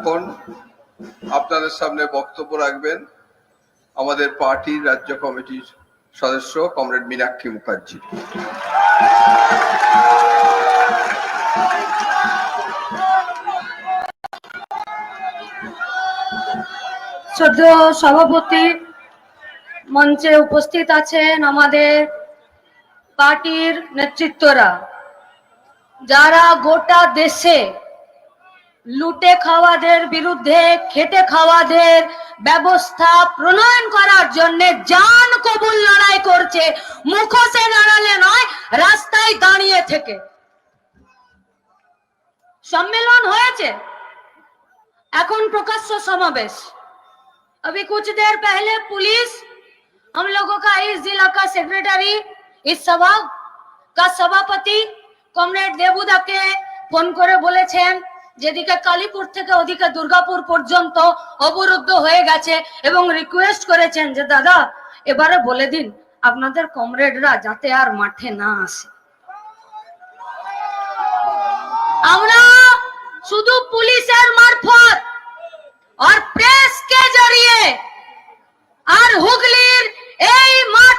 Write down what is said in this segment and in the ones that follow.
এখন আপনাদের সামনে বক্তব্য রাখবেন আমাদের পার্টির রাজ্য কমিটির সদস্য কমরেড মীনাক্ষী মুখার্জি। সভাপতি মঞ্চে উপস্থিত আছেন আমাদের পার্টির নেতৃত্বরা। যারা গোটা দেশে লুটে খাওয়াদের বিরুদ্ধে খেটে খাওয়াদের ব্যবস্থা প্রণয়ন করার জন্য জান কবুল লড়াই করছে মুখোশে দাঁড়ালে নয় রাস্তায় দাঁড়িয়ে থেকে সম্মেলন হয়েছে এখন প্রকাশ্য সমাবেশ अभी कुछ देर पहले पुलिस हम लोगों का इस जिला का सेक्रेटरी इस सभा का सभापति কমরেড দেবুদাকে ফোন করে বলেছেন যেদিকে কালীপুর থেকে ওদিকে দুর্গাপুর পর্যন্ত অবরুদ্ধ হয়ে গেছে এবং রিকোয়েস্ট করেছেন যে, দাদা, এবারে বলে দিন, আপনাদের কমরেডরা যাতে আর মাঠে না আসে। আমরা শুধু পুলিশের মারফত আর প্রেস কে জড়িয়ে আর হুগলির এই মাঠ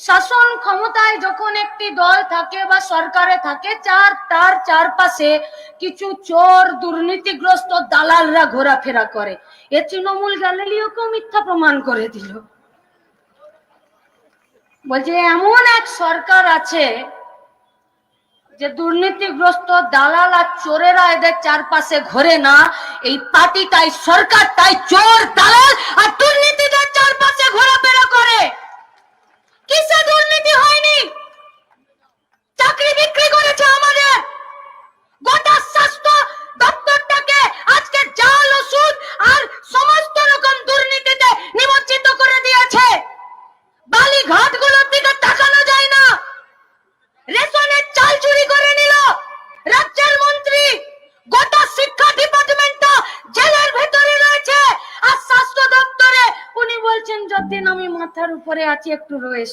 শাসন ক্ষমতায় যখন একটি দল থাকে বা সরকারে থাকে, চার, তার চারপাশে কিছু চোর, দুর্নীতিগ্রস্ত দালালরা ঘোরাফেরা করে। এ তৃণমূল গ্যালিলিওকেও মিথ্যা প্রমাণ করে দিল। বলছে, এমন এক সরকার আছে যে দুর্নীতিগ্রস্ত দালাল আর চোরেরা এদের চারপাশে ঘোরে না। এই পার্টি তাই সরকার তাই চোর, দালাল আর দুর্নীতিদের চারপাশে ঘোরাফেরা করে কিসে দুর্নীতি হয়নি চাকরি বিক্রি করেছে আমাদের গোটা স্বাস্থ্য দপ্তরটাকে আজকে জাল ওষুধ আর সমস্ত রকম দুর্নীতিতে নিমজ্জিত করে দিয়েছে বালি ঘাটগুলোর দিকে তাকানো যায় না রেশনের চাল চুরি করে নিল রাজ্যের মন্ত্রী গোটা শিক্ষা ডিপার্টমেন্টটা জেলের ভেতরে রয়েছে আর স্বাস্থ্য দপ্তরে উনি বলছেন যতদিন আমি মাথার উপরে আছি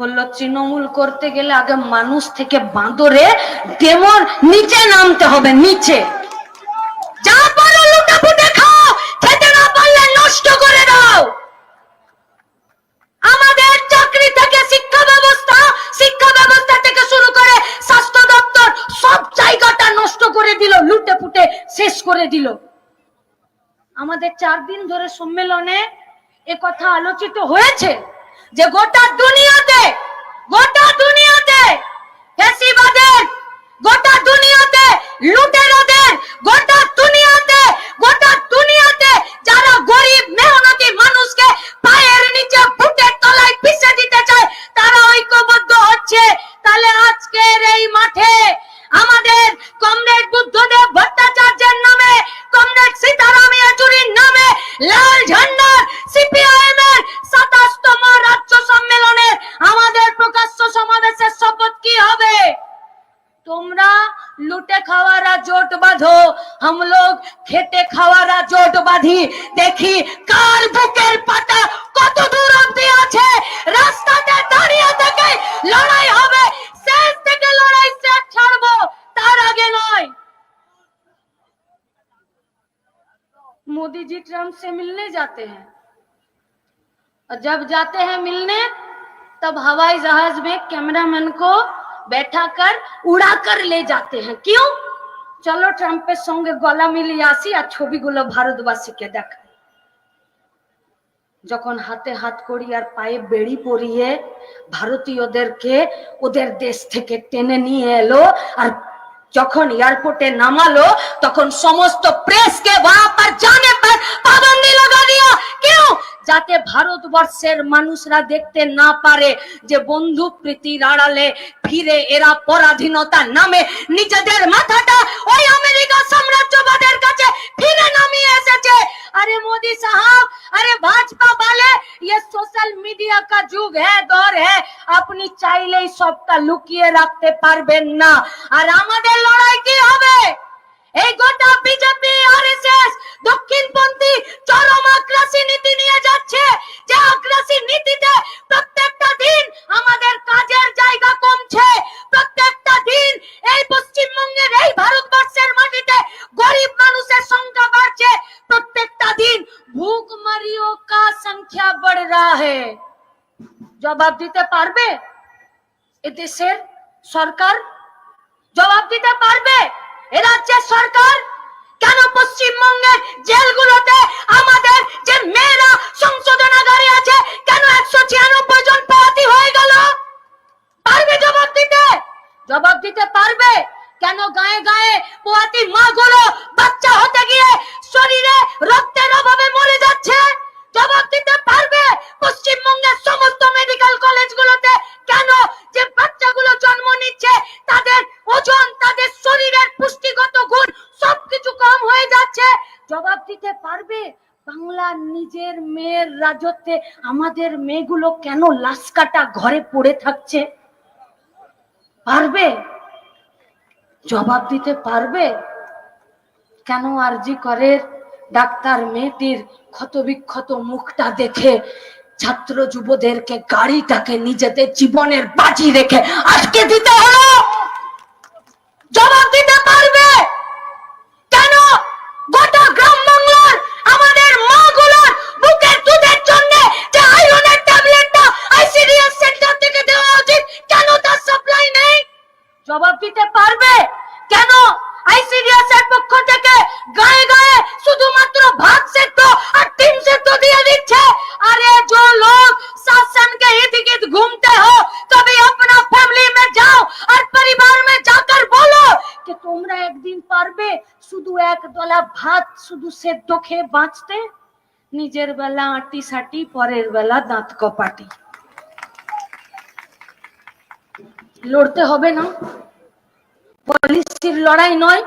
বলল, তৃণমূল করতে গেলে আগে মানুষ থেকে বাঁদরে ডেমর নিচে নামতে হবে, নিচে। যা পারো লুটাপুটে খাও, খেতে না পারলে নষ্ট করে দাও। আমাদের চাকরি থেকে শিক্ষা ব্যবস্থা শিক্ষা ব্যবস্থা থেকে শুরু করে স্বাস্থ্য দপ্তর, সব জায়গাটা নষ্ট করে দিল লুটে পুটে শেষ করে দিল। আমাদের চার দিন ধরে সম্মেলনে কথা আলোচিত হয়েছে। যে গোটা দুনিয়াতে গোটা দুনিয়াতে ফ্যাসিবাদের গোটা দুনিয়াতে লুটেরাদের, গোটা দুনিয়াতে গোটা দুনিয়াতে যারা গরিব, মেহনতি মানুষকে পায়ের নিচে বুটের তলায় পিষে দিতে চায়, তারা ঐক্যবদ্ধ হচ্ছে। তাহলে আজকের এই মাঠে আমাদের কমরেড বুদ্ধদেব ভট্টাচার্যের নামে কমরেড সীতারাম ইয়েচুরির নামে লাল ঝান্ডার সিপিআইএম এর সাতাশতম রাজ্য সম্মেলনের আমাদের প্রকাশ্য সমাবেশের শপথ কি হবে তোমরা লুটে খাওয়ারা জোট বাঁধো हम लोग খেটে খাওয়ারা জোট বাঁধি দেখি मिलने जाते हैं और जब जाते हैं मिलने तब हवाई जहाज में कैमरामैन को बैठा कर उड़ा कर ले जाते हैं क्यों চলো ট্রাম্পের সঙ্গে গলা মিলিয়ে আসি আর ছবিগুলো ভারতবাসীকে দেখাই যখন হাতে হাত করি আর পায়ে বেড়ি পরিয়ে ভারতীয়দেরকে ওদের দেশ থেকে টেনে নিয়ে এলো আর যখন এয়ারপোর্টে নামালো তখন সমস্ত প্রেসকে বাপ আর জানে পাবন্দি লাগা দিয়া কেউ যাতে ভারতবর্ষের মানুষরা দেখতে না পারে যে বন্ধু প্রীতির আড়ালে ফিরে এরা পরাধীনতার নামে নিজেদের মাথাটা ওই আমেরিকা সাম্রাজ্যবাদের কাছে ফিরে নামিয়ে এসেছে अरे मोदी साहब अरे भाजपा वाले ये सोशल मीडिया का যুগ है দौর है আপনি চাইলেই সবটা লুকিয়ে রাখতে পারবেন না আর আমাদের লড়াই কি হবে এই গোটা বিজেপি জবাব দিতে পারবে? এদেশের সরকার জবাব দিতে পারবে? এ রাজ্যের সরকার কেন পশ্চিমবঙ্গের জেলগুলোতে আমাদের যে মেয়েরা সংশোধনাগারে আছে, কেন একশো ছিয়ানব্বই জন পোয়াতি হয়ে গেল? পারবে জবাব দিতে? জবাব দিতে পারবে? কেন গায়ে গায়ে পোয়াতি মাগুলো বাচ্চা হতে গিয়ে শরীরে রক্তের অভাবে মরে যাচ্ছে? জবাব দিতে পারবে পশ্চিমবঙ্গের সমস্ত মেডিকেল কলেজগুলোতে কেন যে বাচ্চাগুলো জন্ম নিচ্ছে, তাদের ওজন, তাদের শরীরের পুষ্টিগত গুণ সবকিছু কম হয়ে যাচ্ছে। জবাব দিতে পারবে? নিজের মেয়ের রাজত্বে আমাদের মেয়েগুলো কেন ঘরে পড়ে থাকছে? পারবে? জবাব দিতে পারবে? কেন আরজি করে ডাক্তার মেয়েটির ক্ষতবিক্ষত মুখটা দেখে ছাত্র যুবদেরকে গাড়িটাকে নিজেদের জীবনের বাজি রেখে আজকে দিতে হলো। জবাব দিতে সেদ্ধ খেয়ে বাঁচতে নিজের বেলা আটি সাটি, পরের বেলা দাঁত কপাটি। লড়তে হবে না। পলিসির লড়াই নয়,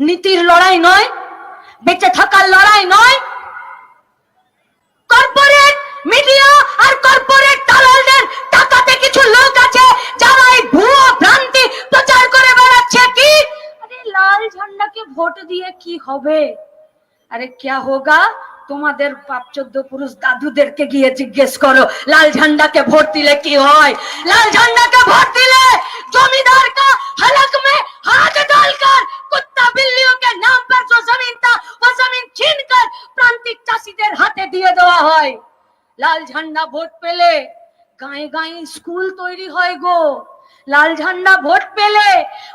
নীতির লড়াই নয়, বেঁচে থাকার লড়াই নয়। কর্পোরেট মিডিয়া আর কর্পোরেট দালালদের টাকাতে কিছু লোক আছে যারা এই ভুয়ো ভ্রান্তি প্রচার করে বেড়াচ্ছে কি? আরে লাল ঝান্ডাকে ভোট দিয়ে কি হবে? আরে কে হোগা? তোমাদের পাপ চোদ্দ পুরুষ দাদুদেরকে গিয়ে জিজ্ঞেস করো, লাল ঝান্ডাকে ভোট দিলে কি হয়? লাল ঝান্ডাকে ভোট দিলে জমিদার কা হলক মে হাত ডালকর কুত্তা বিল্লিও কে নাম পর যে জমিন তা ও জমিন ছিন কর, প্রান্তিক চাষীদের হাতে দিয়ে দেওয়া হয়। লাল ঝান্ডা ভোট পেলে গায়ে গায়ে স্কুল তৈরি হয় গো। লাল ঝান্ডা ভোট পেলে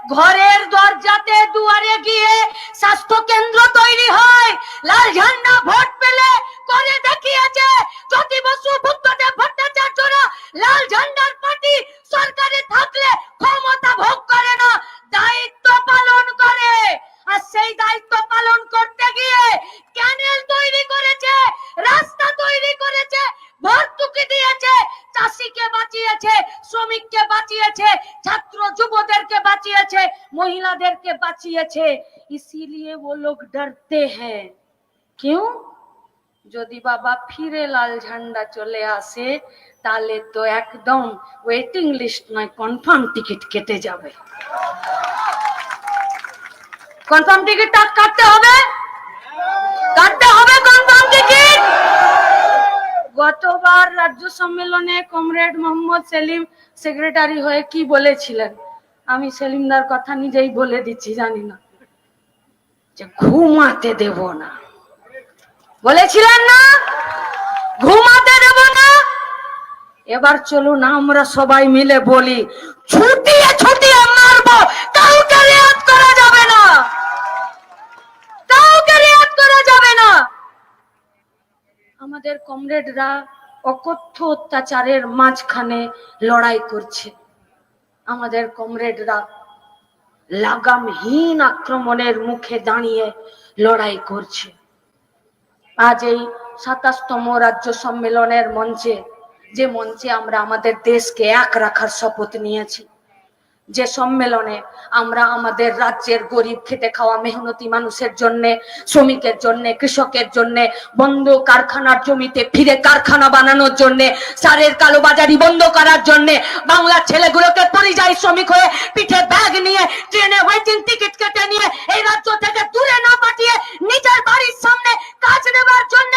ঘরের দরজাতে দুয়ারে গিয়ে স্বাস্থ্য কেন্দ্র তৈরি হয়। লাল ঝান্ডা ভোট পেলে করে দেখিয়েছে জ্যোতি বসু বুদ্ধদেব ভট্টাচার্যরা লাল ঝান্ডার পার্টি সরকারে থাকলে ক্ষমতা ভোগ করে না, দায়িত্ব পালন করে। আর সেই দায়িত্ব পালন করতে গিয়ে ক্যানেল তৈরি করেছে, রাস্তা তৈরি করেছে ভর্তুকি দিয়েছে, চাষিকে বাঁচিয়েছে, শ্রমিককে বাঁচিয়েছে, ছাত্র যুবদেরকে বাঁচিয়েছে, মহিলাদেরকে বাঁচিয়েছে। ইসিলিয়ে ও লোক ডরতে হ্যাঁ কেউ? যদি বাবা ফিরে লাল ঝান্ডা চলে আসে, তাহলে তো একদম ওয়েটিং লিস্ট নয় কনফার্ম টিকিট কেটে যাবে। কনফার্ম টিকিট কাটতে হবে? কাটতে হবে কনফার্ম টিকিট গতবার রাজ্য সম্মেলনে কমরেড মোহাম্মদ সেলিম সেক্রেটারি হয়ে কি বলেছিলেন? আমি সেলিমদার কথা নিজেই বলে দিচ্ছি, জানি না। যে ঘুমাতে দেব না। বলেছিলেন না? ঘুমাতে দেব না? এবার চলুন আমরা সবাই মিলে বলি, ছুটিয়ে ছুটিয়ে কমরেডরা অকথ্য অত্যাচারের মাঝখানে লড়াই করছে। আমাদের কমরেডরা লাগামহীন আক্রমণের মুখে দাঁড়িয়ে লড়াই করছে। আজ এই সাতাশতম রাজ্য সম্মেলনের মঞ্চে, যে মঞ্চে আমরা আমাদের দেশকে এক রাখার শপথ নিয়েছি যে সম্মেলনে আমরা আমাদের রাজ্যের গরিব খেতে খাওয়া মেহনতি মানুষের জন্য, শ্রমিকের জন্য, কৃষকের জন্য, বন্ধ কারখানার জমিতে ফিরে কারখানা বানানোর জন্য, সারের কালোবাজারি বন্ধ করার জন্য, বাংলার ছেলেগুলোকে পরিযায়ী শ্রমিক হয়ে পিঠে ব্যাগ নিয়ে, ট্রেনে ওয়েটিং টিকিট কেটে নিয়ে এই রাজ্য থেকে দূরে না পাঠিয়ে নিজের বাড়ির সামনে কাজ নেবার জন্য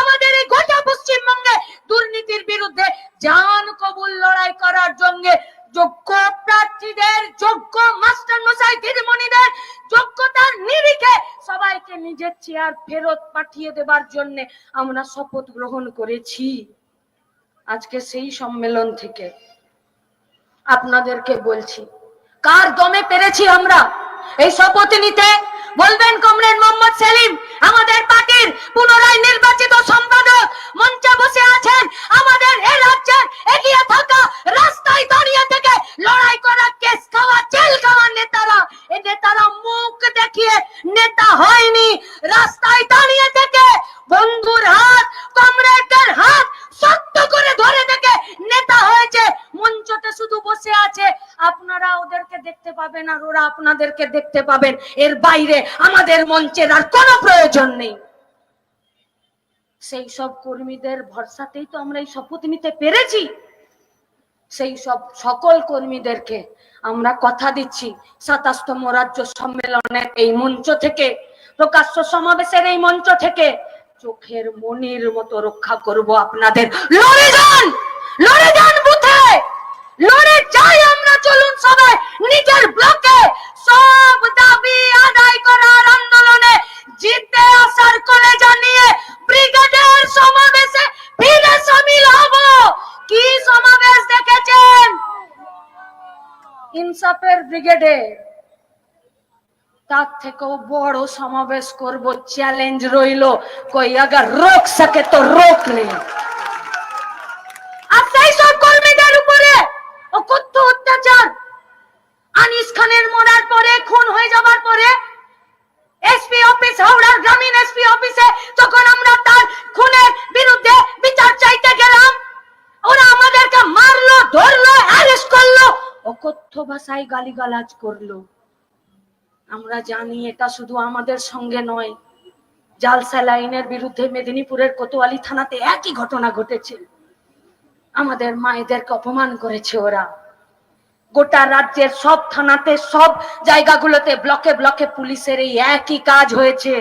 আমাদের এই গোটা পশ্চিমবঙ্গে দুর্নীতির বিরুদ্ধে জান কবুল লড়াই করার জন্য যোগ্য প্রার্থীদের, যোগ্য মাস্টার মশাই দিদিমণিদের, যোগ্যতার নিরিখে সবাইকে নিজের চেয়ার ফেরত পাঠিয়ে দেবার জন্য আমরা শপথ গ্রহণ করেছি। আজকে সেই সম্মেলন থেকে আপনাদেরকে বলছি, কার দমে পেরেছি আমরা এই শপথ নিতে? বলবেন কমরেড মোহাম্মদ সেলিম, আমাদের পার্টির পুনরায় নির্বাচিত সম্পাদক মঞ্চে বসে আছেন আমাদের এ রাজ্যের এগিয়ে থাকা রাস্তায় দাঁড়িয়ে থেকে লড়াই করা, কেস খাওয়া, জেল খাওয়া নেতারা। এই নেতারা মুখ দেখিয়ে নেতা হয়নি, রাস্তায় দাঁড়িয়ে থেকে বন্ধুর হাত কমরেডদের হাত শক্ত করে ধরে থেকে নেতা হয়েছে। মঞ্চতে শুধু বসে আছে। আপনারা ওদেরকে দেখতে পাবেন আর ওরা আপনাদেরকে দেখতে পাবেন। এর বাইরে আমাদের মঞ্চের আর কোনো প্রয়োজন নেই। সেই সব কর্মীদের ভরসাতেই তো আমরা এই শপথ নিতে পেরেছি। সেই সব সকল কর্মীদেরকে আমরা কথা দিচ্ছি। সাতাশতম রাজ্য সম্মেলনের এই মঞ্চ থেকে, প্রকাশ্য সমাবেশের এই মঞ্চ থেকে। চোখের মনির মতো রক্ষা করব আপনাদের। লড়ে যান! লড়ে যান বুথে! লড়ে যাই আমরা, চলুন সবাই। নিজের ব্লকে সব দাবি আদায় করার আন্দোলনে জিতে আসার করে জানিয়ে ব্রিগেডের সমাবেশে ফিরে সামিল হব। কি সমাবেশ দেখেছেন? ইনসাফের ব্রিগেডে। তার থেকেও বড় সমাবেশ করব চ্যালেঞ্জ রইল, কই আগার রোক সকে তো রোক নেই। আর সেই সব কর্মীদের উপরে অকথ্য অত্যাচার। আনিস খানের মরার পরে, খুন হয়ে যাবার পরে এসপি অফিস, হাওড়ার গ্রামীণ এসপি অফিসে যখন আমরা তার খুনের বিরুদ্ধে বিচার চাইতে গেলাম, ওরা আমাদেরকে মারলো, ধরলো অ্যারেস্ট করল, অকথ্য ভাষায় গালিগালাজ করল। আমরা জানি এটা শুধু আমাদের সঙ্গে নয়। জাল স্যালাইনের বিরুদ্ধে মেদিনীপুরের কোতোয়ালি থানাতে একই ঘটনা ঘটেছে। আমাদের মায়েদেরকে অপমান করেছে ওরা। গোটা রাজ্যের সব থানাতে, সব জায়গাগুলোতে ব্লকে ব্লকে পুলিশের এই একই কাজ হয়েছে।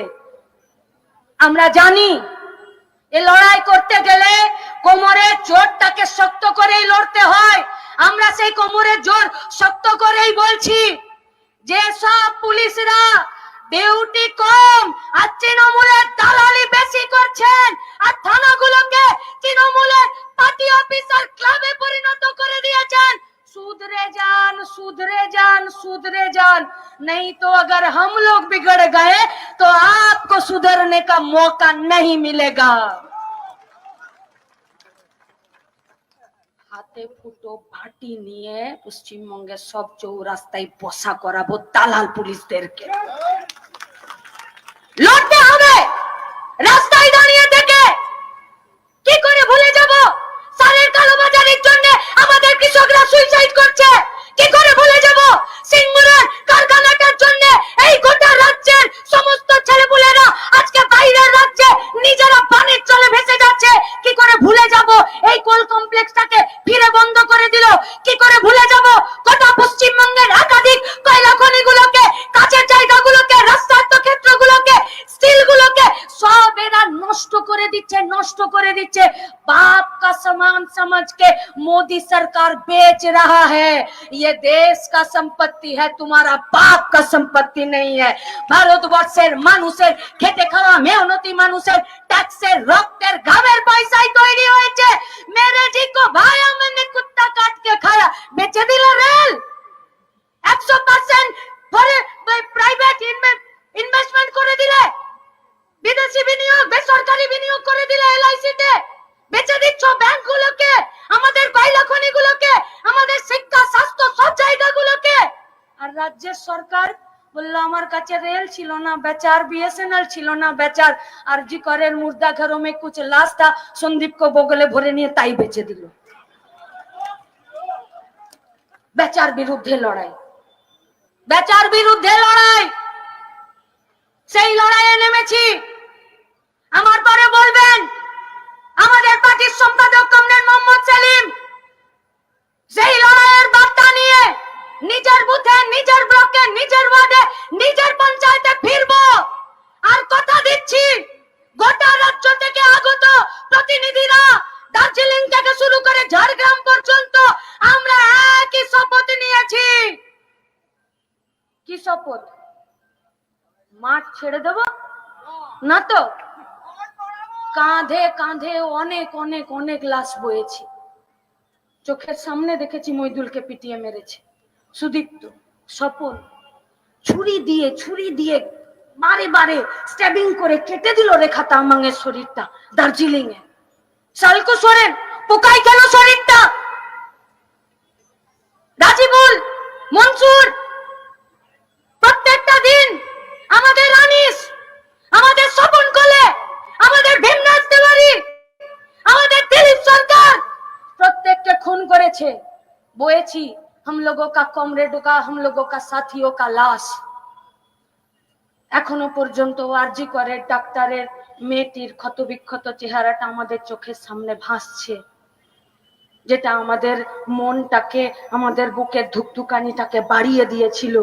আমরা জানি, এ লড়াই করতে গেলে কোমরের জোরটাকে শক্ত করেই লড়তে হয়। আমরা সেই কোমরের জোর শক্ত করেই বলছি যে সব পুলিশরা ডিউটি কম আর তৃণমূলের দালালি বেশি করছেন আর থানাগুলোকে তৃণমূলের পার্টি অফিসার ক্লাবে পরিণত করে দিয়েছেন सुधरे जान सुधरे जान सुधरे जान नहीं तो अगर हम लोग बिगड़ गए तो आपको सुधरने का मौका नहीं मिलेगा হাতে ফুটো ভাটি নিয়ে পশ্চিমবঙ্গের সব চৌরাস্তায় বসা করাবো দালাল পুলিশদেরকে। করে দিচ্ছে নষ্ট করে দিচ্ছে বাপ কা সমান समझ के मोदी सरकार बेच रहा है ये देश का संपत्ति है तुम्हारा बाप का संपत्ति नहीं है ভারতবর্ষের মানুষের খেটে খাওয়া মেহনতি মানুষের ট্যাক্সের রক্তের ঘামের পয়সায় তৈরি হয়েছে মেরে জি কো ভায়া मैंने कुत्ता काट के खाया বেচে দিল রেল একশো পার্সেন্ট ধরে প্রাইভেট ইনভেস্টমেন্ট করে দিলে বিদেশি বিনিয়োগ, বেসরকারি বিনিয়োগ করে দিলে এলআইসি তে। বেচে দিচ্ছ ব্যাংক গুলোকে আমাদের কয়লা খনিগুলোকে আমাদের শিক্ষা, স্বাস্থ্য, সব জায়গা গুলোকে আর রাজ্যের সরকার বলল, আমার কাছে রেল ছিল না, বেচার বিএসএনএল ছিল না, বেচার। আর জি করের মুর্দা ঘরো মে কুছ লাশ থা সন্দীপ কো বগলে ভরে নিয়ে তাই বেচে দিল। বেচার বিরুদ্ধে লড়াই। বেচার বিরুদ্ধে লড়াই! সেই লড়াইয়ে নেমেছি। আমার পরে বলবেন, আমাদের পার্টির সম্পাদক কমরেড মোহাম্মদ সেলিম সেই লড়াইয়ের বার্তা নিয়ে নিজের বুথে, নিজের ব্লকে, নিজের ওয়ার্ডে, নিজের পঞ্চায়েতে ফিরবো। আর কথা দিচ্ছি, গোটা রাজ্য থেকে আগত প্রতিনিধিরা দার্জিলিং থেকে শুরু করে ঝাড়গ্রাম পর্যন্ত আমরা একই শপথ নিয়েছি। কি শপথ? মাঠ ছেড়ে দেব? না তো? কাঁধে কাঁধে অনেক অনেক অনেক লাশ বয়েছি। চোখের সামনে দেখেছি মইদুলকে পিটিয়ে মেরেছে। সুদীপ্ত, স্বপন, ছুরি দিয়ে ছুরি দিয়ে বারে বারে স্ট্যাবিং করে কেটে দিল রেখা তামাঙের শরীরটা দার্জিলিং এ সালকো সরেন পোকাই কেন শরীরটা? খুন করেছে বয়েছি हम लोगों का कॉमरेडों का हम लोगों का साथियों का लाश এখনো পর্যন্ত আরজি করে ডাক্তারের মেয়েটির ক্ষতবিক্ষত চেহারাটা আমাদের চোখের সামনে ভাসছে যেটা আমাদের মনটাকে আমাদের বুকের ধুকধুকানিটাকে বাড়িয়ে দিয়েছিল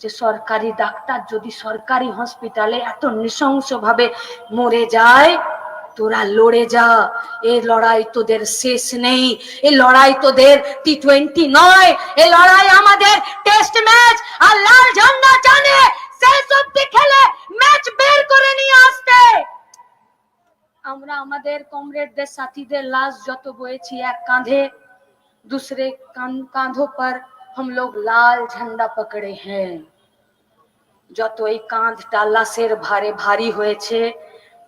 যে সরকারি ডাক্তার যদি সরকারি হসপিটালে এত নৃশংস ভাবে মরে যায় তোরা লড়ে যা এই লড়াই তোদের শেষ নেই এই লড়াই তোদের টি টোয়েন্টি নয় এই লড়াই আমাদের টেস্ট ম্যাচ আর লাল ঝান্ডা জানে শেষ অব্দি খেলে ম্যাচ বের করে নিয়ে আসতে আমরা আমাদের কমরেডদের সাথীদের লাশ যত বয়েছি এক কাঁধে दूसरे कान- कांधों पर हम लोग लाल झंडा पकड़े हैं যত এই কাঁধটা লাশের ভারে ভারী হয়েছে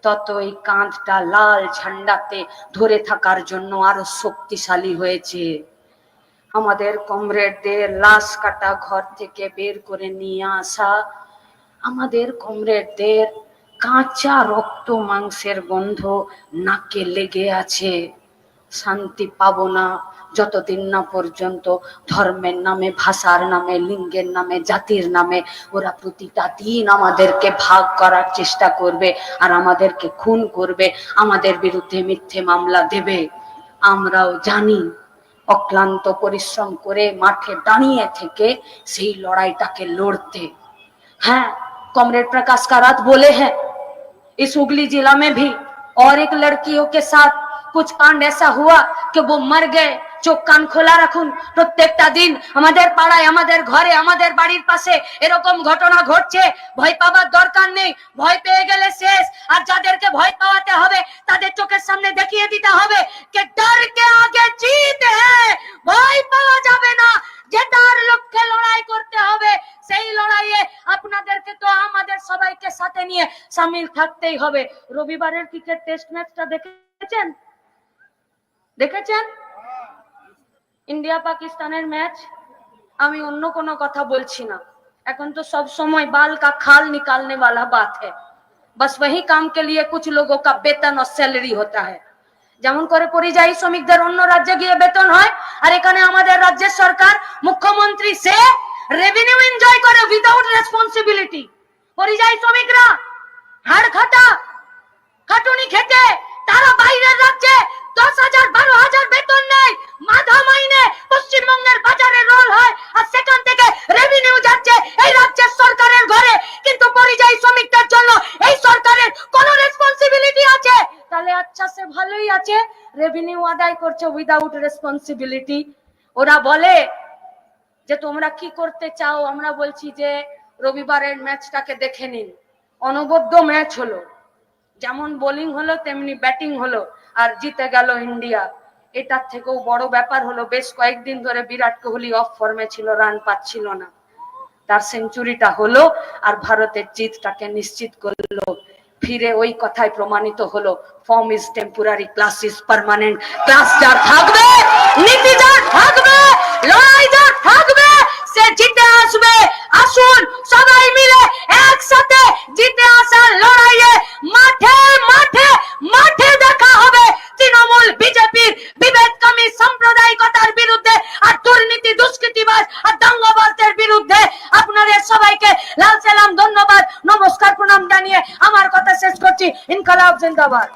তত এই কাঁধটা লাল ঝান্ডাতে ধরে থাকার জন্য আরও শক্তিশালী হয়েছে। আমাদের কমরেডদের লাশ কাটা ঘর থেকে বের করে নিয়ে আসা, আমাদের কমরেডদের কাঁচা রক্ত মাংসের গন্ধ নাকে লেগে আছে। শান্তি পাবো না। যতদিন না পর্যন্ত ধর্মের নামে ভাষার নামে লিঙ্গের নামে জাতির নামে ওরা প্রতিটা দিন আমাদেরকে ভাগ করার চেষ্টা করবে আর আমাদেরকে খুন করবে আমাদের বিরুদ্ধে মিথ্যে মামলা দেবে আমরাও জানি অক্লান্ত পরিশ্রম করে মাঠে দাঁড়িয়ে থেকে সেই লড়াইটাকে লড়তে हैं कॉमरेड प्रकाश कारात बोले हैं इस हुगली जिला में भी और एक लड़कियों के साथ कुछ कांड ऐसा हुआ कि वो मर गए চোখ কান খোলা রাখুন। প্রত্যেকটা দিন আমাদের পাড়ায়, আমাদের ঘরে, আমাদের বাড়ির পাশে এরকম ঘটনা ঘটছে। ভয় পাওয়ার দরকার নেই। ভয় পেয়ে গেলে শেষ। আর যাদেরকে ভয় পাওয়াতে হবে, তাদের চোখের সামনে দেখিয়ে দিতে হবে কে ডর কে আগে জিত। হ্যাঁ ভয় পাওয়া যাবে না। জেতার লক্ষ্যে লড়াই করতে হবে, সেই লড়াইয়ে আপনাদেরকে তো আমাদের সবাইকে সাথে নিয়ে সামিল থাকতেই হবে। রবিবারের ক্রিকেট টেস্ট ম্যাচটা দেখেছেন? দেখেছেন? ইন্ডিয়া পাকিস্তানের ম্যাচ আমি অন্য কোনো কথা বলছি না এখন তো सब समय बाल का खाल निकालने वाला बात है बस वही काम के लिए कुछ लोगों का वेतन और सैलरी होता है যেমন করে পরিযায়ী শ্রমিকদের অন্য রাজ্যে গিয়ে বেতন হয় আর এখানে আমাদের রাজ্যের সরকার মুখ্যমন্ত্রী সে রেভিনিউ এনজয় করে উইদাউট রেসপন্সিবিলিটি পরিযায়ী শ্রমিকরা লড়াই করছে উইদাউট রেসপন্সিবিলিটি ওরা বলে যে, তোমরা কি করতে চাও? আমরা বলছি যে, রবিবারের ম্যাচটাকে দেখে নিন। অনবদ্য ম্যাচ হলো। যেমন বোলিং হলো, তেমনি ব্যাটিং হলো। আর জিতে গেল ইন্ডিয়া। এটার থেকেও বড় ব্যাপার হলো, বেশ কয়েকদিন ধরে বিরাট কোহলি অফ ফর্মে ছিল রান পাচ্ছিল না। তার সেঞ্চুরিটা হলো, আর ভারতের জিতটাকে নিশ্চিত করল ফিরে ওই কথায় প্রমাণিত হলো form is temporary class is permanent class যার থাকবে, নীতি যার থাকবে, লড়াই যার থাকবে, সে জিতে আসবে। আসুন সবাই মিলে একসাথে জিতে আসার লড়াইয়ে মাঠে মাঠে মাঠে দেখা হবে। তৃণমূল বিজেপির বিভেদকামী সাম্প্রদায়িকতার বিরুদ্ধে আর দুর্নীতি, দুষ্কৃতিবাজ আর দাঙ্গাবাজদের বিরুদ্ধে আপনাদের সবাইকে লাল সালাম, ধন্যবাদ, নমস্কার, প্রণাম জানিয়ে আমার কথা শেষ করছি। ইনকালাব জিন্দাবাদ।